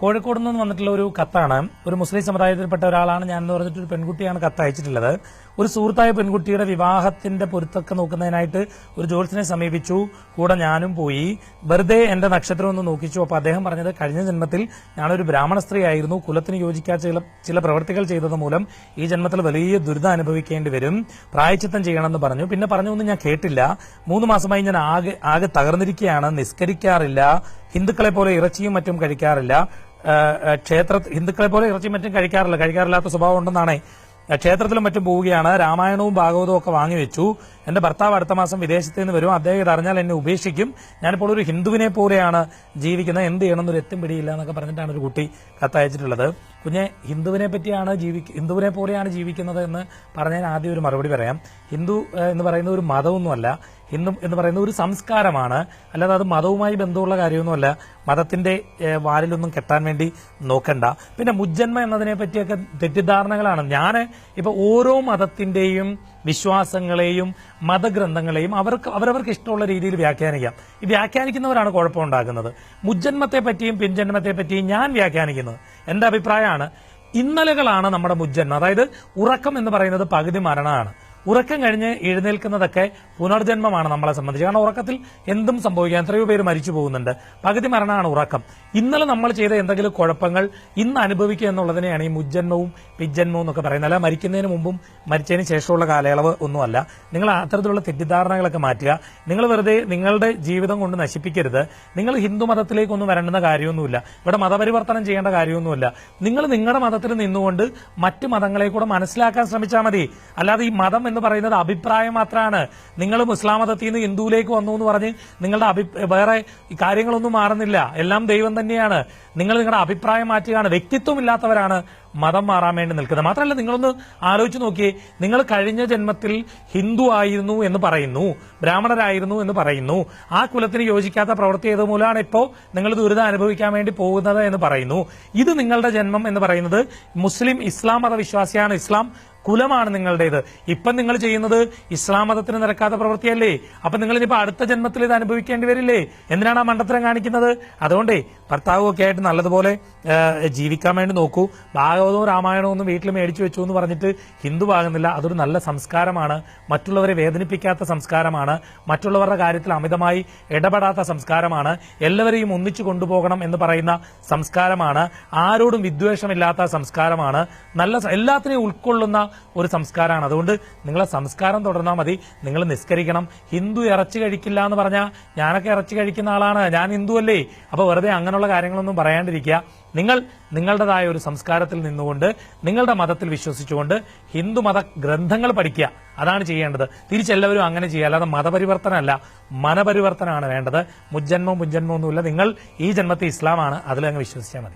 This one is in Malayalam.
കോഴിക്കോട് നിന്ന് വന്നിട്ടുള്ള ഒരു കത്താണ്. ഒരു മുസ്ലിം സമുദായത്തിൽപ്പെട്ട ഒരാളാണ് ഞാൻ എന്ന് പറഞ്ഞിട്ട് ഒരു പെൺകുട്ടിയാണ് കത്ത് അയച്ചിട്ടുള്ളത്. ഒരു സുഹൃത്തായ പെൺകുട്ടിയുടെ വിവാഹത്തിന്റെ പൊരുത്തൊക്കെ നോക്കുന്നതിനായിട്ട് ഒരു ജോത്സ്യനെ സമീപിച്ചു. കൂടെ ഞാനും പോയി. വെറുതെ എന്റെ നക്ഷത്രം ഒന്ന് നോക്കിച്ചു. അപ്പൊ അദ്ദേഹം പറഞ്ഞത് കഴിഞ്ഞ ജന്മത്തിൽ ഞാനൊരു ബ്രാഹ്മണ സ്ത്രീ ആയിരുന്നു കുലത്തിന് യോജിക്കാത്ത ചില ചില പ്രവർത്തികൾ ചെയ്തത് മൂലം ഈ ജന്മത്തിൽ വലിയ ദുരിതം അനുഭവിക്കേണ്ടി വരും. പ്രായച്ചിത്തം ചെയ്യണമെന്ന് പറഞ്ഞു. പിന്നെ പറഞ്ഞൊന്നും ഞാൻ കേട്ടില്ല. മൂന്ന് മാസമായി ഞാൻ ആകെ ആകെ തകർന്നിരിക്കുകയാണ്. നിസ്കരിക്കാറില്ല. ഹിന്ദുക്കളെ പോലെ ഇറച്ചിയും മറ്റും കഴിക്കാറില്ല. ക്ഷേത്ര ഹിന്ദുക്കളെ പോലെ ഇറച്ചിയും മറ്റും കഴിക്കാറില്ല. കഴിക്കാറില്ലാത്ത സ്വഭാവം ഉണ്ടെന്നാണ്. ക്ഷേത്രത്തിലും മറ്റും പോവുകയാണ്. രാമായണവും ഭാഗവതവും ഒക്കെ വാങ്ങിവെച്ചു എന്റെ ഭർത്താവ് അടുത്ത മാസം വിദേശത്ത് നിന്ന് വരും. അദ്ദേഹം ഇത് അറിഞ്ഞാൽ എന്നെ ഉപേക്ഷിക്കും. ഞാനിപ്പോൾ ഒരു ഹിന്ദുവിനെ പോലെയാണ് ജീവിക്കുന്നത്. എന്ത് ചെയ്യണമെന്നൊരു എത്തും പിടിയില്ല എന്നൊക്കെ പറഞ്ഞിട്ടാണ് ഒരു കുട്ടി കത്തയച്ചിട്ടുള്ളത്. കുഞ്ഞെ ഹിന്ദുവിനെ പറ്റിയാണ് ജീവി ഹിന്ദുവിനെ പോലെയാണ് ജീവിക്കുന്നത് എന്ന് പറഞ്ഞാൽ ആദ്യം ഒരു മറുപടി പറയാം. ഹിന്ദു എന്ന് പറയുന്ന ഒരു മതമൊന്നുമല്ല. ഹിന്ദു എന്ന് പറയുന്ന ഒരു സംസ്കാരമാണ്. അല്ലാതെ അത് മതവുമായി ബന്ധമുള്ള കാര്യമൊന്നുമല്ല. മതത്തിന്റെ വാലിലൊന്നും കെട്ടാൻ വേണ്ടി നോക്കണ്ട. പിന്നെ മുജ്ജന്മ എന്നതിനെ പറ്റിയൊക്കെ തെറ്റിദ്ധാരണകളാണ്. ഞാൻ ഇപ്പൊ ഓരോ മതത്തിന്റെയും വിശ്വാസങ്ങളെയും മതഗ്രന്ഥങ്ങളെയും അവർക്ക് അവരവർക്ക് ഇഷ്ടമുള്ള രീതിയിൽ വ്യാഖ്യാനിക്കാം. ഈ വ്യാഖ്യാനിക്കുന്നവരാണ് കുഴപ്പമുണ്ടാക്കുന്നത്. മുജ്ജന്മത്തെ പറ്റിയും പിൻജന്മത്തെ പറ്റിയും ഞാൻ വ്യാഖ്യാനിക്കുന്നത്. എന്റെ അഭിപ്രായമാണ് ഇന്നലകളാണ് നമ്മുടെ മുജ്ജന്മം. അതായത് ഉറക്കം എന്ന് പറയുന്നത് പകുതി മരണമാണ്. ഉറക്കം കഴിഞ്ഞ് എഴുന്നേൽക്കുന്നതൊക്കെ പുനർജന്മമാണ് നമ്മളെ സംബന്ധിച്ച്. കാരണം ഉറക്കത്തിൽ എന്തും സംഭവിക്കാം എത്രയോ പേര് മരിച്ചു പോകുന്നുണ്ട്. പകുതി മരണമാണ് ഉറക്കം. ഇന്നലെ നമ്മൾ ചെയ്ത എന്തെങ്കിലും കുഴപ്പങ്ങൾ ഇന്ന് അനുഭവിക്കുക എന്നുള്ളതിനെയാണ് ഈ മുജ്ജന്മവും പിജ്ജന്മവും എന്നൊക്കെ പറയുന്നത്. അല്ല മരിക്കുന്നതിന് മുമ്പും മരിച്ചതിന് ശേഷമുള്ള കാലയളവ് ഒന്നുമല്ല. നിങ്ങൾ അത്തരത്തിലുള്ള തെറ്റിദ്ധാരണകളൊക്കെ മാറ്റുക. നിങ്ങൾ വെറുതെ നിങ്ങളുടെ ജീവിതം കൊണ്ട് നശിപ്പിക്കരുത്. നിങ്ങൾ ഹിന്ദു മതത്തിലേക്കൊന്നും വരേണ്ടുന്ന കാര്യമൊന്നുമില്ല. ഇവിടെ മതപരിവർത്തനം ചെയ്യേണ്ട കാര്യമൊന്നുമില്ല. നിങ്ങൾ നിങ്ങളുടെ മതത്തിൽ നിന്നുകൊണ്ട് മറ്റു മതങ്ങളെ കൂടെ മനസ്സിലാക്കാൻ ശ്രമിച്ചാൽ മതി. അല്ലാതെ ഈ മതം എന്ന് പറയുന്നത് അഭിപ്രായം മാത്രമാണ്. നിങ്ങൾ മുസ്ലാം മതത്തിൽ നിന്ന് ഹിന്ദുവിലേക്ക് വന്നു എന്ന് പറഞ്ഞ് നിങ്ങളുടെ അഭി വേറെ കാര്യങ്ങളൊന്നും മാറുന്നില്ല. എല്ലാം ദൈവം തന്നെയാണ്. നിങ്ങൾ നിങ്ങളുടെ അഭിപ്രായം മാറ്റുകയാണ്. വ്യക്തിത്വം ഇല്ലാത്തവരാണ് മതം മാറാൻ വേണ്ടി നിൽക്കുന്നത്. മാത്രമല്ല നിങ്ങളൊന്ന് ആലോചിച്ച് നോക്കിയേ നിങ്ങൾ കഴിഞ്ഞ ജന്മത്തിൽ ഹിന്ദു ആയിരുന്നു എന്ന് പറയുന്നു ബ്രാഹ്മണരായിരുന്നു എന്ന് പറയുന്നു. ആ കുലത്തിന് യോജിക്കാത്ത പ്രവൃത്തി ചെയ്ത മൂലമാണ് ഇപ്പോൾ നിങ്ങൾ ദുരിതം അനുഭവിക്കാൻ വേണ്ടി പോകുന്നത് എന്ന് പറയുന്നു. ഇത് നിങ്ങളുടെ ജന്മം എന്ന് പറയുന്നത് മുസ്ലിം ഇസ്ലാം മതവിശ്വാസിയാണ്. ഇസ്ലാം കുലമാണ് നിങ്ങളുടേത്. ഇപ്പം നിങ്ങൾ ചെയ്യുന്നത് ഇസ്ലാം മതത്തിന് നിരക്കാത്ത പ്രവൃത്തിയല്ലേ? അപ്പൊ നിങ്ങൾ ഇനിയിപ്പോ അടുത്ത ജന്മത്തിൽ ഇത് അനുഭവിക്കേണ്ടി വരില്ലേ? എന്തിനാണ് ആ മണ്ടത്തരം കാണിക്കുന്നത്? അതുകൊണ്ടേ ഭർത്താവും ഒക്കെ ആയിട്ട് നല്ലതുപോലെ ജീവിക്കാൻ വേണ്ടി നോക്കൂ. ഭാഗവതവും രാമായണവും ഒന്നും വീട്ടിൽ മേടിച്ചു വെച്ചു എന്ന് പറഞ്ഞിട്ട് ഹിന്ദു ആകുന്നില്ല. അതൊരു നല്ല സംസ്കാരമാണ്. മറ്റുള്ളവരെ വേദനിപ്പിക്കാത്ത സംസ്കാരമാണ്. മറ്റുള്ളവരുടെ കാര്യത്തിൽ അമിതമായി ഇടപെടാത്ത സംസ്കാരമാണ്. എല്ലാവരെയും ഒന്നിച്ചു കൊണ്ടുപോകണം എന്ന് പറയുന്ന സംസ്കാരമാണ്. ആരോടും വിദ്വേഷമില്ലാത്ത സംസ്കാരമാണ്. നല്ല എല്ലാത്തിനെയും ഉൾക്കൊള്ളുന്ന ഒരു സംസ്കാരമാണ്. അതുകൊണ്ട് നിങ്ങളെ സംസ്കാരം തുടർന്നാൽ മതി. നിങ്ങൾ നിസ്കരിക്കണം. ഹിന്ദു ഇറച്ചി കഴിക്കില്ല എന്ന് പറഞ്ഞാൽ ഞാനൊക്കെ ഇറച്ചി കഴിക്കുന്ന ആളാണ്. ഞാൻ ഹിന്ദു അല്ലേ അപ്പോൾ വെറുതെ അങ്ങനെയുള്ള കാര്യങ്ങളൊന്നും പറയാണ്ടിരിക്കുക. നിങ്ങൾ നിങ്ങളുടേതായ ഒരു സംസ്കാരത്തിൽ നിന്നുകൊണ്ട് നിങ്ങളുടെ മതത്തിൽ വിശ്വസിച്ചുകൊണ്ട് ഹിന്ദു മത ഗ്രന്ഥങ്ങൾ പഠിക്കുക. അതാണ് ചെയ്യേണ്ടത്. തിരിച്ചെല്ലാവരും അങ്ങനെ ചെയ്യുക. അല്ലാതെ മതപരിവർത്തനമല്ല. മനപരിവർത്തനമാണ് വേണ്ടത്. മുജ്ജന്മം മുജ്ജന്മവും ഒന്നുമില്ല. നിങ്ങൾ ഈ ജന്മത്തെ ഇസ്ലാമാണ്. അതിലങ്ങ് വിശ്വസിച്ചാൽ മതി.